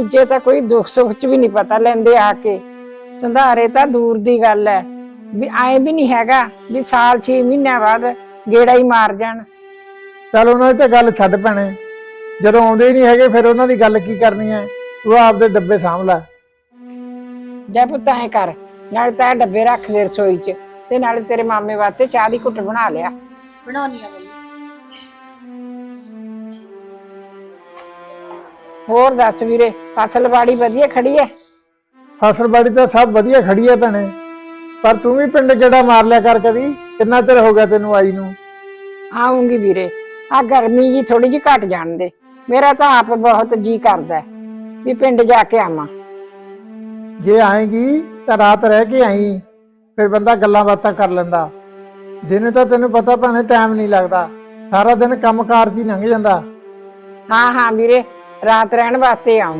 ਦੂਜੇ ਤਾਂ ਕੋਈ ਦੁੱਖ ਸੁੱਖ ਚ ਵੀ ਨਹੀਂ ਪਤਾ ਲੈਂਦੇ ਆ ਕੇ। ਸੰਧਾਰੇ ਤਾਂ ਦੂਰ ਦੀ ਗੱਲ ਹੈ ਵੀ ਐ ਵੀ ਨਹੀਂ ਹੈਗਾ ਵੀ ਸਾਲ 6 ਮਹੀਨਿਆਂ ਬਾਅਦ ਗੇੜਾ ਹੀ ਮਾਰ ਜਾਣ। ਚੱਲ ਉਹਨਾਂ ਦੀ ਤਾਂ ਗੱਲ ਛੱਡ ਪੈਣੇ ਜਦੋਂ ਆਉਂਦੇ ਹੀ ਨਹੀਂ ਹੈਗੇ ਫਿਰ ਉਹਨਾਂ ਦੀ ਗੱਲ ਕੀ ਕਰਨੀ ਹੈ ਤੂੰ ਆਪਦੇ ਡੱਬੇ ਸਾਂਭ ਲੈ। ਜਾ ਪੁੱਤ ਐ ਕਰ ਨਾਲੇ ਤਾਂ ਇਹ ਡੱਬੇ ਰੱਖ ਦੇ ਰਸੋਈ 'ਚ ਤੇ ਨਾਲੇ ਤੇਰੇ ਮਾਮੇ ਵਾਸਤੇ ਚਾਹ ਦੀ ਘੁੱਟ ਬਣਾ ਲਿਆ। ਬਣਾਉਣੀ ਆ ਮੰਮੀ ਹੋਰ ਦੱਸ ਵੀਰੇ ਫਸਲ ਬਾੜੀ ਵਧੀਆ ਖੜੀ ਐ? ਫਸਲ ਬਾੜੀ ਤਾਂ ਸਭ ਵਧੀਆ ਖੜੀ ਹੈ ਭੈਣੇ। ਪਰ ਤੂੰ ਵੀ ਪਿੰਡ ਗੇੜਾ ਮਾਰ ਲਿਆ ਕਰ ਕਦੀ। ਕਿੰਨਾ ਚਿਰ ਹੋ ਗਿਆ ਤੈਨੂੰ ਆਈ ਨੂੰ? ਆਉਂਗੀ ਵੀਰੇ। ਆ ਗਰਮੀ ਜੀ ਥੋੜੀ ਜੀ ਘਟ ਜਾਣ ਦੇ। ਮੇਰਾ ਤਾਂ ਆਪ ਬਹੁਤ ਜੀ ਕਰਦਾ ਵੀ ਪਿੰਡ ਜਾ ਕੇ ਆਵਾਂ। ਜੇ ਆਏਗੀ ਤਾਂ ਰਾਤ ਰਹਿ ਕੇ ਆਈ ਫਿਰ ਬੰਦਾ ਗੱਲਾਂ ਬਾਤਾਂ ਕਰ ਲੈਂਦਾ। ਦਿਨ ਤਾਂ ਤੈਨੂੰ ਪਤਾ ਭੈਣੇ ਟਾਈਮ ਨਹੀਂ ਲੱਗਦਾ। ਸਾਰਾ ਦਿਨ ਕੰਮਕਾਰ 'ਚ ਹੀ ਲੰਘ ਜਾਂਦਾ। ਹਾਂ ਹਾਂ ਵੀਰੇ ਰਾਤ ਰਹਿਣ ਵਾਸਤੇ ਆਉਂਗੀ